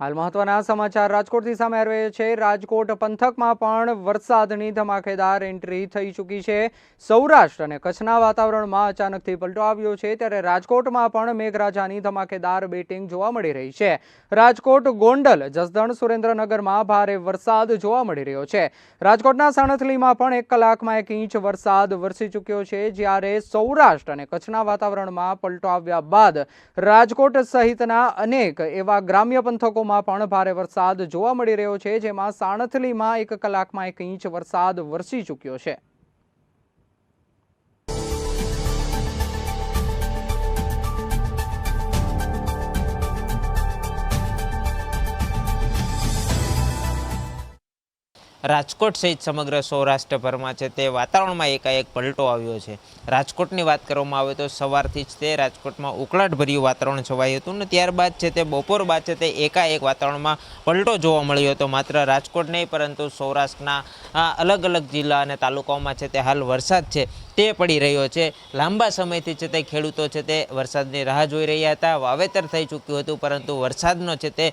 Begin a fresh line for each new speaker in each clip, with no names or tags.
હાલ મહત્વના સમાચાર રાજકોટથી સામે આવ્યા છે. રાજકોટ પંથકમાં પણ વરસાદની ધમાકેદાર એન્ટ્રી થઈ ચૂકી છે. સૌરાષ્ટ્ર અને કચ્છના વાતાવરણમાં અચાનકથી પલટો આવ્યો છે ત્યારે રાજકોટમાં પણ મેઘરાજાની ધમાકેદાર બેટિંગ જોવા મળી રહી છે. રાજકોટ ગોંડલ, જસદણ, સુરેન્દ્રનગરમાં ભારે વરસાદ જોવા મળી રહ્યો છે. રાજકોટના સાણથલીમાં પણ એક કલાકમાં એક ઇંચ વરસાદ વરસી ચૂક્યો છે જ્યારે સૌરાષ્ટ્ર અને કચ્છના વાતાવરણમાં પલટો આવ્યા બાદ રાજકોટ સહિતના અનેક એવા ગ્રામ્ય પંથકોમાં પણ ભારે વરસાદ જોવા મળી રહ્યો છે, જેમાં સાણથલીમાં એક કલાકમાં એક ઇંચ વરસાદ વરસી ચૂક્યો છે.
રાજકોટ સહિત સમગ્ર સૌરાષ્ટ્રભરમાં છે તે વાતાવરણમાં એકાએક પલટો આવ્યો છે. રાજકોટની વાત કરવામાં આવે તો સવારથી જ તે રાજકોટમાં ઉકળાટભર્યું વાતાવરણ છવાયું હતું ને ત્યારબાદ છે તે બપોર બાદ છે તે એકાએક વાતાવરણમાં પલટો જોવા મળ્યો હતો. માત્ર રાજકોટ નહીં, પરંતુ સૌરાષ્ટ્રના અલગ અલગ જિલ્લા અને તાલુકાઓમાં છે તે હાલ વરસાદ છે. તે પડી રહ્યો છે લાંબા સમયથી છે તે ખેડૂતો છે તે વરસાદની રાહ જોઈ રહ્યા હતા વાવેતર થઈ ચૂક્યું હતું પરંતુ વરસાદનો છે તે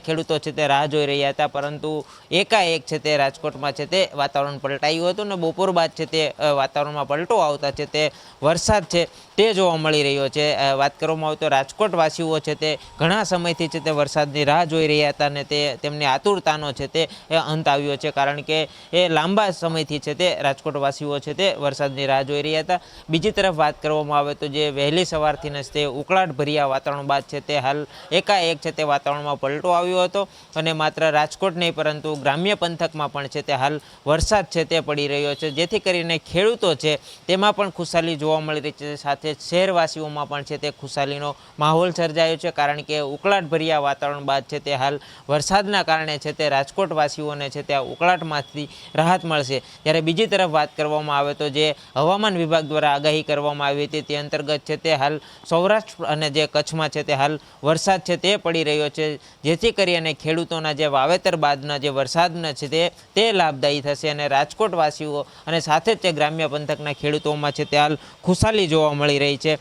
ખેડૂતો છે તે રાહ જોઈ રહ્યા હતા પરંતુ એકાએક છે તે રાજકોટમાં છે તે વાતાવરણ પલટાયું હતું ને બપોર બાદ છે તે વાતાવરણમાં પલટો આવતા છે તે વરસાદ છે તે જોવા મળી રહ્યો છે વાત કરવામાં આવે તો રાજકોટવાસીઓ છે તે ઘણા સમયથી છે તે વરસાદની રાહ જોઈ રહ્યા હતા ને તે તેમની આતુરતાનો છે તે અંત આવ્યો છે કારણ કે એ લાંબા સમયથી છે તે રાજકોટવાસીઓ છે તે વરસાદની રાહ જોઈ રહ્યા હતા. બીજી તરફ વાત કરવામાં આવે તો જે વહેલી સવારથી જ તે ઉકળાટભર્યા વાતાવરણ બાદ છે તે હાલ એકાએક છે તે વાતાવરણમાં પલટો આવ્યો હતો અને માત્ર રાજકોટ નહીં, પરંતુ ગ્રામ્ય પંથકમાં પણ છે તે હાલ વરસાદ છે તે પડી રહ્યો છે. જેથી કરીને ખેડૂતો છે તેમાં પણ ખુશાલી જોવા મળી રહી છે. સાથે શહેરવાસીઓમાં પણ છે તે ખુશાલીનો માહોલ સર્જાયો છે, કારણ કે ઉકળાટભર્યા વાતાવરણ બાદ છે તે હાલ વરસાદના કારણે છે તે રાજકોટવાસીઓને છે તે ઉકળાટમાંથી રાહત મળશે. જ્યારે બીજી તરફ વાત કરવામાં આવે તો જે હવામાન વિભાગ દ્વારા આગાહી કરવામાં આવી હતી. તે અંતર્ગત છે તે હાલ સૌરાષ્ટ્ર અને જે કચ્છમાં છે તે હાલ વરસાદ છે તે પડી રહ્યો છે. જેથી કરી અને ખેડૂતોના જે વાવેતર બાદના જે વરસાદના છે તે તે લાભદાયી થશે અને રાજકોટવાસીઓ અને સાથે જ તે ગ્રામ્ય પંથકના ખેડૂતોમાં છે તે હાલ ખુશાલી જોવા મળી રહી છે.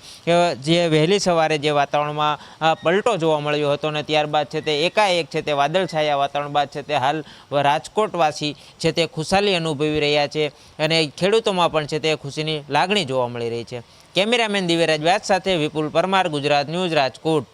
જે વહેલી સવારે જે વાતાવરણમાં પલટો જોવા મળ્યો હતો ને ત્યારબાદ છે તે એકાએક છે તે વાદળછાયા વાતાવરણ બાદ છે તે હાલ રાજકોટવાસી છે તે ખુશાલી અનુભવી રહ્યા છે અને ખેડૂતોમાં પણ છે તે ખુશીની લાગણી જોવા મળી રહી છે. કેમેરામેન દિવ્યરાજ વ્યાસ સાથે વિપુલ પરમાર, ગુજરાત ન્યૂઝ રાજકોટ.